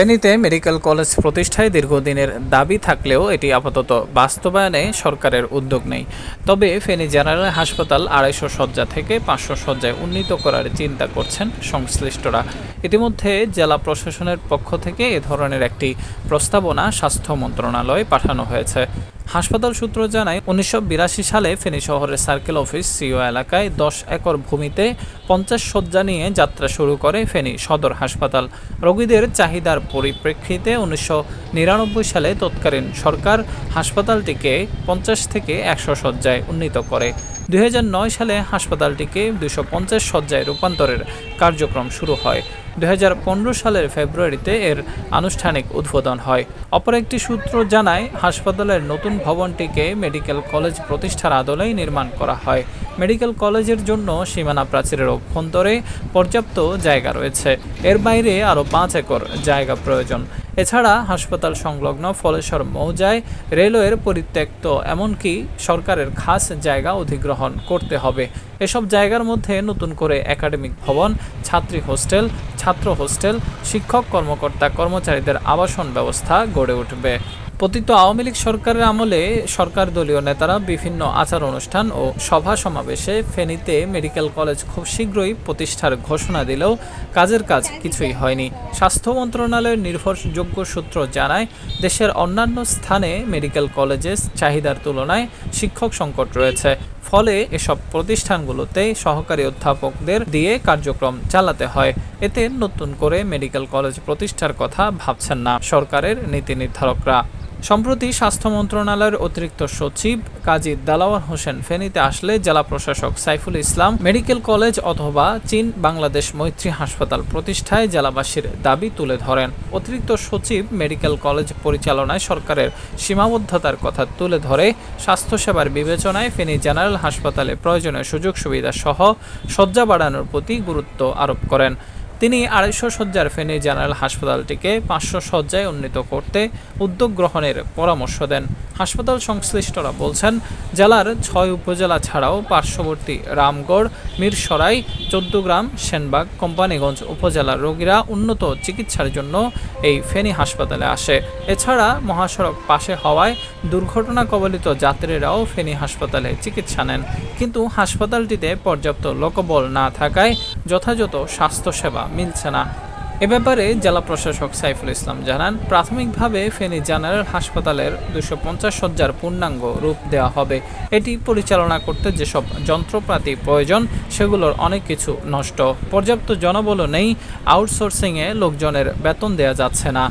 ফেনীতে medical college প্রতিষ্ঠায় দীর্ঘদিনের দাবি থাকলেও এটি আপাতত বাস্তবায়নে সরকারের উদ্যোগ নেই। তবে ফেনী জেনারেল হাসপাতাল আড়াইশো শয্যা থেকে পাঁচশো শয্যায় উন্নীত করার চিন্তা করছেন সংশ্লিষ্টরা। ইতিমধ্যে জেলা প্রশাসনের পক্ষ থেকে এ ধরনের একটি প্রস্তাবনা স্বাস্থ্য মন্ত্রণালয়ে পাঠানো হয়েছে। হাসপাতাল সূত্র জানায়, উনিশশো বিরাশি সালে ফেনী শহরের সার্কেল অফিস সিও এলাকায় দশ একর ভূমিতে পঞ্চাশ শয্যা নিয়ে যাত্রা শুরু করে ফেনী সদর হাসপাতাল। রোগীদের চাহিদার পরিপ্রেক্ষিতে উনিশশো নিরানব্বই সালে তৎকালীন সরকার হাসপাতালটিকে পঞ্চাশ থেকে একশো শয্যায় উন্নীত করে। দুই হাজার নয় সালে হাসপাতালটিকে দুশো পঞ্চাশ শয্যায় রূপান্তরের কার্যক্রম শুরু হয়। দুই হাজার পনেরো সালের ফেব্রুয়ারিতে এর আনুষ্ঠানিক উদ্বোধন হয়। অপর একটি সূত্র জানায়, হাসপাতালের নতুন ভবনটিকে মেডিকেল কলেজ প্রতিষ্ঠার আদলেই নির্মাণ করা হয়। মেডিকেল কলেজের জন্য সীমানা প্রাচীরের অভ্যন্তরে পর্যাপ্ত জায়গা রয়েছে। এর বাইরে আরও পাঁচ একর জায়গা প্রয়োজন। এছাড়া হাসপাতাল সংলগ্ন ফলেশ্বর মৌজায় রেলওয়ের পরিত্যক্ত, এমনকি সরকারের খাস জায়গা অধিগ্রহণ করতে হবে। এসব জায়গার মধ্যে নতুন করে একাডেমিক ভবন, ছাত্রী হোস্টেল, ছাত্র হোস্টেল, শিক্ষক কর্মকর্তা কর্মচারীদের আবাসন ব্যবস্থা গড়ে উঠবে। পতিত আওয়ামী লীগ সরকারের আমলে সরকার দলীয় নেতারা বিভিন্ন আচার অনুষ্ঠান ও সভা সমাবেশে ফেনীতে মেডিকেল কলেজ খুব শীঘ্রই প্রতিষ্ঠার ঘোষণা দিলেও কাজের কাজ কিছুই হয়নি। স্বাস্থ্য মন্ত্রণালয়ের নির্ভরযোগ্য সূত্র জানায়, দেশের অন্যান্য স্থানে মেডিকেল কলেজের চাহিদার তুলনায় শিক্ষক সংকট রয়েছে। ফলে এসব প্রতিষ্ঠানগুলোতে সহকারী অধ্যাপকদের দিয়ে কার্যক্রম চালাতে হয়। এতে নতুন করে মেডিকেল কলেজ প্রতিষ্ঠার কথা ভাবছেন না সরকারের নীতি নির্ধারকরা। সম্প্রতি স্বাস্থ্য মন্ত্রণালয়ের অতিরিক্ত সচিব কাজী দালাওয়ার হোসেন ফেনীতে আসলে জেলা প্রশাসক সাইফুল ইসলাম মেডিকেল কলেজ অথবা চীন বাংলাদেশ মৈত্রী হাসপাতাল প্রতিষ্ঠায় জেলাবাসীর দাবি তুলে ধরেন। অতিরিক্ত সচিব মেডিকেল কলেজ পরিচালনায় সরকারের সীমাবদ্ধতার কথা তুলে ধরে স্বাস্থ্যসেবার বিবেচনায় ফেনী জেনারেল হাসপাতালে প্রয়োজনীয় সুযোগ সুবিধা সহ শয্যা বাড়ানোর প্রতি গুরুত্ব আরোপ করেন। তিনি আড়াইশো শয্যার ফেনী জেনারেল হাসপাতালটিকে পাঁচশো শয্যায় উন্নীত করতে উদ্যোগ গ্রহণের পরামর্শ দেন। হাসপাতাল সংশ্লিষ্টরা বলছেন, জেলার ছয় উপজেলা ছাড়াও পার্শ্ববর্তী রামগড়, মিরসরাই, চৌদ্দগ্রাম, সেনবাগ, কোম্পানিগঞ্জ উপজেলার রোগীরা উন্নত চিকিৎসার জন্য এই ফেনী হাসপাতালে আসে। এছাড়া মহাসড়ক পাশে হওয়ায় দুর্ঘটনা কবলিত যাত্রীরাও ফেনী হাসপাতালে চিকিৎসা নেন। কিন্তু হাসপাতালটিতে পর্যাপ্ত লোকবল না থাকায় যথাযথ স্বাস্থ্যসেবা মিলছে না। এ ব্যাপারে জেলা প্রশাসক সাইফুল ইসলাম জানান, প্রাথমিকভাবে ফেনী জেনারেল হাসপাতালের দুশো পঞ্চাশ শয্যার পূর্ণাঙ্গ রূপ দেওয়া হবে। এটি পরিচালনা করতে যেসব যন্ত্রপাতি প্রয়োজন, সেগুলোর অনেক কিছু নষ্ট। পর্যাপ্ত জনবলও নেই, আউটসোর্সিংয়ে লোকজনের বেতন দেওয়া যাচ্ছে না।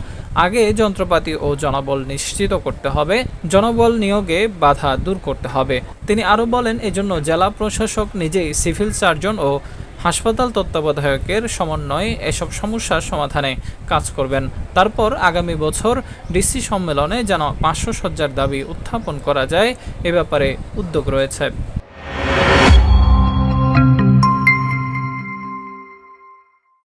আগে যন্ত্রপাতি ও জনবল নিশ্চিত করতে হবে, জনবল নিয়োগে বাধা দূর করতে হবে। তিনি আরও বলেন, এজন্য জেলা প্রশাসক নিজেই সিভিল সার্জন ও হাসপাতাল তত্ত্বাবধায়কের সমন্বয়ে এসব সমস্যার সমাধানে কাজ করবেন। তারপর আগামী বছর ডিসি সম্মেলনে যেন পাঁচশো শয্যার দাবি উত্থাপন করা যায়, এ ব্যাপারে উদ্যোগ রয়েছে।